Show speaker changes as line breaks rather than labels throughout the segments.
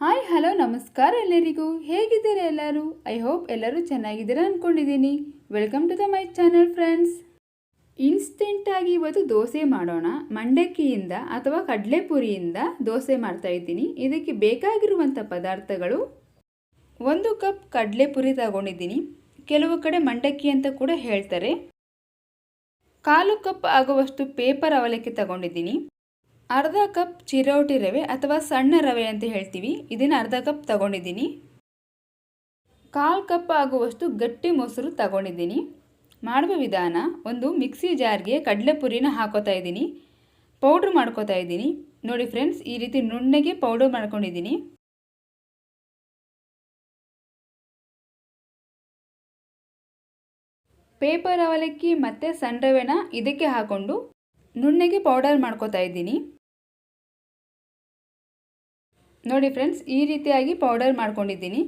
Hi, hello, ನಮಸ್ಕಾರ ಎಲ್ಲರಿಗೂ. ಹೇಗಿದ್ದೀರಾ ಎಲ್ಲರೂ? ಐ ಹೋಪ್ ಎಲ್ಲರೂ ಚೆನ್ನಾಗಿದ್ದೀರಾ ಅಂದ್ಕೊಂಡಿದ್ದೀನಿ welcome to the my channel friends. ಇನ್ಸ್ಟೆಂಟಾಗಿ ಇವತ್ತು ದೋಸೆ ಮಾಡೋಣ. ಮಂಡಕ್ಕಿಯಿಂದ ಅಥವಾ ಕಡಲೆಪುರಿಯಿಂದ ದೋಸೆ ಮಾಡ್ತಾ ಇದ್ದೀನಿ. ಇದಕ್ಕೆ ಬೇಕಾಗಿರುವಂಥ ಪದಾರ್ಥಗಳು ಒಂದು ಕಪ್ ಕಡಲೆಪುರಿ ತಗೊಂಡಿದ್ದೀನಿ. ಕೆಲವು ಕಡೆ ಮಂಡಕ್ಕಿ ಅಂತ ಕೂಡ ಹೇಳ್ತಾರೆ. ಕಾಲು ಕಪ್ ಆಗುವಷ್ಟು ಪೇಪರ್ ಅವಲಕ್ಕಿ ತಗೊಂಡಿದ್ದೀನಿ. ಅರ್ಧ ಕಪ್ ಚಿರೋಟಿ ರವೆ ಅಥವಾ ಸಣ್ಣ ರವೆ ಅಂತ ಹೇಳ್ತೀವಿ. ಇದನ್ನು ಅರ್ಧ ಕಪ್ ತಗೊಂಡಿದ್ದೀನಿ. ಕಾಲು ಕಪ್ ಆಗುವಷ್ಟು ಗಟ್ಟಿ ಮೊಸರು ತಗೊಂಡಿದ್ದೀನಿ. ಮಾಡುವ ವಿಧಾನ, ಒಂದು ಮಿಕ್ಸಿ ಜಾರ್ಗೆ ಕಡಲೆಪುರಿನ ಹಾಕೋತಾ ಇದ್ದೀನಿ. ಪೌಡ್ರ್ ಮಾಡ್ಕೋತಾ ಇದ್ದೀನಿ. ನೋಡಿ ಫ್ರೆಂಡ್ಸ್, ಈ ರೀತಿ ನುಣ್ಣಗೆ ಪೌಡರ್ ಮಾಡ್ಕೊಂಡಿದ್ದೀನಿ. ಪೇಪರ್ ಅವಲಕ್ಕಿ ಮತ್ತು ಸಣ್ಣ ರವೆನ ಇದಕ್ಕೆ ಹಾಕ್ಕೊಂಡು ನುಣ್ಣಗೆ ಪೌಡರ್ ಮಾಡ್ಕೋತಾ ಇದ್ದೀನಿ. ನೋಡಿ ಫ್ರೆಂಡ್ಸ್, ಈ ರೀತಿಯಾಗಿ ಪೌಡರ್ ಮಾಡ್ಕೊಂಡಿದ್ದೀನಿ.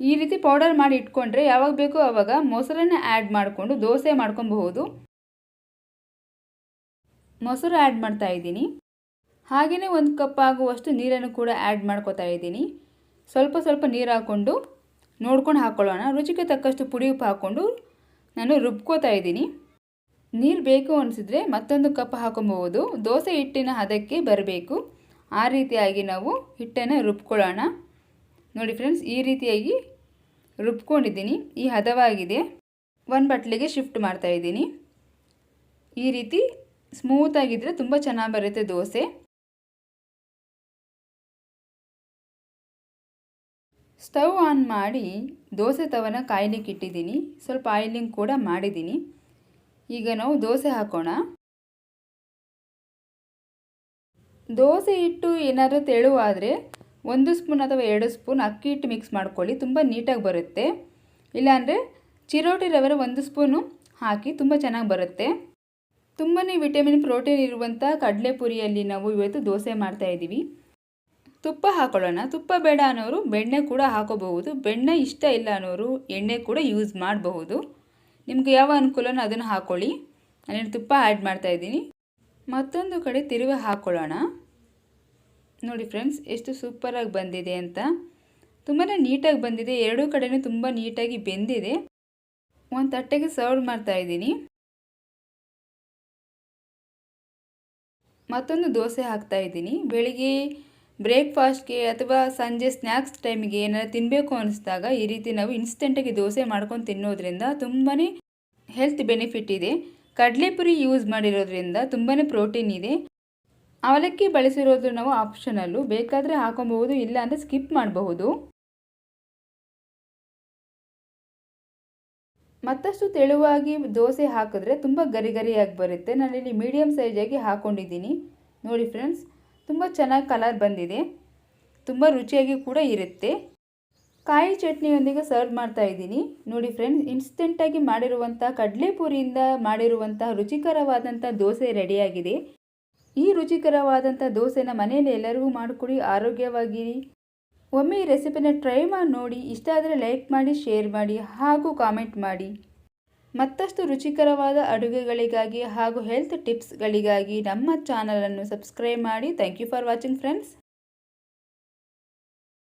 ಈ ರೀತಿ ಪೌಡರ್ ಮಾಡಿ ಇಟ್ಕೊಂಡ್ರೆ ಯಾವಾಗ ಬೇಕೋ ಆವಾಗ ಮೊಸರನ್ನು ಆ್ಯಡ್ ಮಾಡಿಕೊಂಡು ದೋಸೆ ಮಾಡ್ಕೊಬಹುದು. ಮೊಸರು ಆ್ಯಡ್ ಮಾಡ್ತಾ ಇದ್ದೀನಿ. ಹಾಗೆಯೇ ಒಂದು ಕಪ್ ಆಗುವಷ್ಟು ನೀರನ್ನು ಕೂಡ ಆ್ಯಡ್ ಮಾಡ್ಕೋತಾ ಇದ್ದೀನಿ. ಸ್ವಲ್ಪ ಸ್ವಲ್ಪ ನೀರು ಹಾಕ್ಕೊಂಡು ನೋಡ್ಕೊಂಡು ಹಾಕ್ಕೊಳ್ಳೋಣ ರುಚಿಗೆ ತಕ್ಕಷ್ಟು ಪುಡಿ ಉಪ್ಪು ಹಾಕ್ಕೊಂಡು ನಾನು ರುಬ್ಕೋತಾ ಇದ್ದೀನಿ. ನೀರು ಬೇಕು ಅನಿಸಿದ್ರೆ ಮತ್ತೊಂದು ಕಪ್ ಹಾಕೊಬಹುದು. ದೋಸೆ ಹಿಟ್ಟಿನ ಹದಕ್ಕೆ ಬರಬೇಕು. ಆ ರೀತಿಯಾಗಿ ನಾವು ಹಿಟ್ಟನ್ನು ರುಬ್ಕೊಳ್ಳೋಣ. ನೋಡಿ ಫ್ರೆಂಡ್ಸ್ ಈ ರೀತಿಯಾಗಿ ರುಬ್ಕೊಂಡಿದ್ದೀನಿ. ಈ ಹದವಾಗಿದೆ. ಒಂದು ಬಟ್ಲಿಗೆ ಶಿಫ್ಟ್ ಮಾಡ್ತಾ ಇದ್ದೀನಿ. ಈ ರೀತಿ ಸ್ಮೂತಾಗಿದ್ದರೆ ತುಂಬ ಚೆನ್ನಾಗಿ ಬರುತ್ತೆ ದೋಸೆ. ಸ್ಟವ್ ಆನ್ ಮಾಡಿ ದೋಸೆ ತವನ ಕಾಯ್ಲಿಕ್ಕೆ ಇಟ್ಟಿದ್ದೀನಿ ಸ್ವಲ್ಪ ಆಯಿಲಿಂಗ್ ಕೂಡ ಮಾಡಿದ್ದೀನಿ. ಈಗ ನಾವು ದೋಸೆ ಹಾಕೋಣ. ದೋಸೆ ಹಿಟ್ಟು ಏನಾದರೂ ತೆಳುವಾದರೆ ಒಂದು ಸ್ಪೂನ್ ಅಥವಾ ಎರಡು ಸ್ಪೂನ್ ಅಕ್ಕಿ ಹಿಟ್ಟು ಮಿಕ್ಸ್ ಮಾಡ್ಕೊಳ್ಳಿ, ತುಂಬ ನೀಟಾಗಿ ಬರುತ್ತೆ. ಇಲ್ಲಾಂದರೆ ಚಿರೋಟಿ ರವೆ ಒಂದು ಸ್ಪೂನು ಹಾಕಿ ತುಂಬ ಚೆನ್ನಾಗಿ ಬರುತ್ತೆ. ತುಂಬಾ ವಿಟಮಿನ್ ಪ್ರೋಟೀನ್ ಇರುವಂಥ ಕಡಲೆಪುರಿಯಲ್ಲಿ ನಾವು ಇವತ್ತು ದೋಸೆ ಮಾಡ್ತಾ ಇದ್ದೀವಿ. ತುಪ್ಪ ಹಾಕೊಳ್ಳೋಣ. ತುಪ್ಪ ಬೇಡ ಅನ್ನೋರು ಬೆಣ್ಣೆ ಕೂಡ ಹಾಕೋಬಹುದು. ಬೆಣ್ಣೆ ಇಷ್ಟ ಇಲ್ಲ ಅನ್ನೋರು ಎಣ್ಣೆ ಕೂಡ ಯೂಸ್ ಮಾಡಬಹುದು. ನಿಮ್ಗೆ ಯಾವ ಅನುಕೂಲನೋ ಅದನ್ನು ಹಾಕ್ಕೊಳ್ಳಿ ನಾನೇನು ತುಪ್ಪ ಆ್ಯಡ್ ಮಾಡ್ತಾಯಿದ್ದೀನಿ ಮತ್ತೊಂದು ಕಡೆ ತಿರುವಿ ಹಾಕ್ಕೊಳ್ಳೋಣ ನೋಡಿ ಫ್ರೆಂಡ್ಸ್, ಎಷ್ಟು ಸೂಪರಾಗಿ ಬಂದಿದೆ ಅಂತ. ತುಂಬಾ ನೀಟಾಗಿ ಬಂದಿದೆ. ಎರಡೂ ಕಡೆಯೂ ತುಂಬ ನೀಟಾಗಿ ಬೆಂದಿದೆ. ಒಂದು ತಟ್ಟೆಗೆ ಸರ್ವ್ ಮಾಡ್ತಾ ಇದ್ದೀನಿ. ಮತ್ತೊಂದು ದೋಸೆ ಹಾಕ್ತಾ ಇದ್ದೀನಿ. ಬೆಳಿಗ್ಗೆ ಬ್ರೇಕ್ಫಾಸ್ಟ್ಗೆ ಅಥವಾ ಸಂಜೆ ಸ್ನ್ಯಾಕ್ಸ್ ಟೈಮಿಗೆ ಏನಾದ್ರು ತಿನ್ನಬೇಕು ಅನಿಸಿದಾಗ ಈ ರೀತಿ ನಾವು ಇನ್ಸ್ಟೆಂಟಾಗಿ ದೋಸೆ ಮಾಡ್ಕೊಂಡು ತಿನ್ನೋದ್ರಿಂದ ತುಂಬಾ ಹೆಲ್ತ್ ಬೆನಿಫಿಟ್ ಇದೆ. ಕಡಲೆಪುರಿ ಯೂಸ್ ಮಾಡಿರೋದ್ರಿಂದ ತುಂಬಾ ಪ್ರೋಟೀನ್ ಇದೆ. ಅವಲಕ್ಕಿ ಬಳಸಿರೋದು ನಾವು ಆಪ್ಷನಲ್ಲು ಬೇಕಾದರೆ ಹಾಕೊಬಹುದು, ಇಲ್ಲ ಅಂದರೆ ಸ್ಕಿಪ್ ಮಾಡಬಹುದು. ಮತ್ತಷ್ಟು ತೆಳುವಾಗಿ ದೋಸೆ ಹಾಕಿದ್ರೆ ತುಂಬ ಗರಿ ಗರಿಯಾಗಿ ಬರುತ್ತೆ. ನಾನಿಲ್ಲಿ ಮೀಡಿಯಮ್ ಸೈಜಾಗಿ ಹಾಕ್ಕೊಂಡಿದ್ದೀನಿ ನೋಡಿ ಫ್ರೆಂಡ್ಸ್ ತುಂಬ ಚೆನ್ನಾಗಿ ಕಲರ್ ಬಂದಿದೆ. ತುಂಬ ರುಚಿಯಾಗಿ ಕೂಡ ಇರುತ್ತೆ. ಕಾಯಿ ಚಟ್ನಿಯೊಂದಿಗೆ ಸರ್ವ್ ಮಾಡ್ತಾ ಇದ್ದೀನಿ. ನೋಡಿ ಫ್ರೆಂಡ್ಸ್ ಇನ್ಸ್ಟೆಂಟಾಗಿ ಮಾಡಿರುವಂಥ ಕಡಲೆಪುರಿಯಿಂದ ಮಾಡಿರುವಂಥ ರುಚಿಕರವಾದಂಥ ದೋಸೆ ರೆಡಿಯಾಗಿದೆ. ಈ ರುಚಿಕರವಾದಂಥ ದೋಸೆನ ಮನೆಯಲ್ಲಿ ಎಲ್ಲರಿಗೂ ಮಾಡಿಕೊಡಿ, ಆರೋಗ್ಯವಾಗಿರಿ. ಒಮ್ಮೆ ಈ ರೆಸಿಪಿನ ಟ್ರೈ ಮಾಡಿ ನೋಡಿ. ಇಷ್ಟ ಆದರೆ ಲೈಕ್ ಮಾಡಿ, ಶೇರ್ ಮಾಡಿ, ಹಾಗೂ ಕಾಮೆಂಟ್ ಮಾಡಿ. ಮತ್ತಷ್ಟು ರುಚಿಕರವಾದ ಅಡುಗೆಗಳಿಗಾಗಿ ಹಾಗೂ ಹೆಲ್ತ್ ಟಿಪ್ಸ್ಗಳಿಗಾಗಿ ನಮ್ಮ ಚಾನಲನ್ನು ಸಬ್ಸ್ಕ್ರೈಬ್ ಮಾಡಿ. Thank you for watching friends